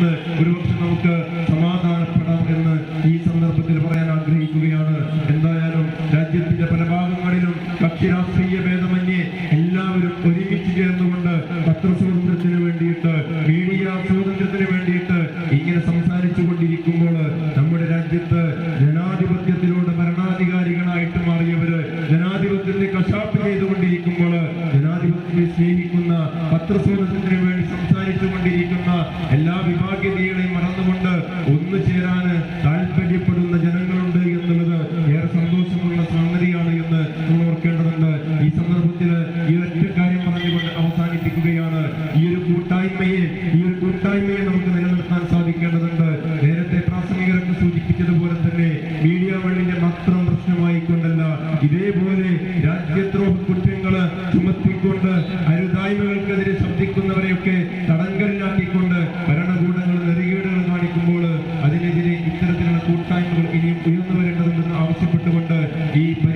എന്ന് ഒരുപക്ഷെ നമുക്ക് സമാധാനപ്പെടാം എന്ന് ഈ സന്ദർഭത്തിൽ പറയാൻ ആഗ്രഹിക്കുകയാണ്. എന്തായാലും രാജ്യത്തിന്റെ പല ഭാഗങ്ങളിലും കക്ഷി രാഷ്ട്രീയ ഭേദമന്യേ എല്ലാവരും ഒരുമിച്ച് ചേർന്നുകൊണ്ട് പത്രസ്വാതന്ത്ര്യത്തിന് വേണ്ടിയിട്ട് മീഡിയ സ്വാതന്ത്ര്യത്തിന് വേണ്ടിയിട്ട് ഇങ്ങനെ സംസാരിച്ചു കൊണ്ടിരിക്കുമ്പോൾ നമ്മുടെ രാജ്യത്ത് ജനാധിപത്യത്തിലൂടെ ഭരണാധികാരികളായിട്ട് മാറിയവര് ജനാധിപത്യത്തെ കശാപ്പ് ചെയ്തുകൊണ്ടിരിക്കുമ്പോൾ ജനാധിപത്യത്തെ സ്നേഹിക്കുന്ന പത്രസ്വാതന്ത്ര്യത്തിന് വേണ്ടി സംസാരിച്ചു കൊണ്ടിരിക്കുന്ന ഒന്നു ചേരാന് താല്പര്യപ്പെടുന്ന ജനങ്ങളുണ്ട് എന്നുള്ളത് ഏറെ സന്തോഷമുള്ള സംഗതിയാണ് എന്ന് നമ്മൾ ഓർക്കേണ്ടതുണ്ട്. ഈ സന്ദർഭത്തിൽ ഈ ഒറ്റ കാര്യം പറഞ്ഞുകൊണ്ട് അവസാനിപ്പിക്കുകയാണ്. ഈ ഒരു കൂട്ടായ്മയെ ഈ ഒരു കൂട്ടായ്മയെ നമുക്ക് നിലനിർത്താൻ സാധിക്കേണ്ടതുണ്ട്. നേരത്തെ പ്രാസംഗികരൊക്കെ സൂചിപ്പിച്ചതുപോലെ തന്നെ മീഡിയ വഴിന്റെ മാത്രം പ്രശ്നമായിക്കൊണ്ടല്ല. ഇതേപോലെ രാജ്യദ്രോഹ deep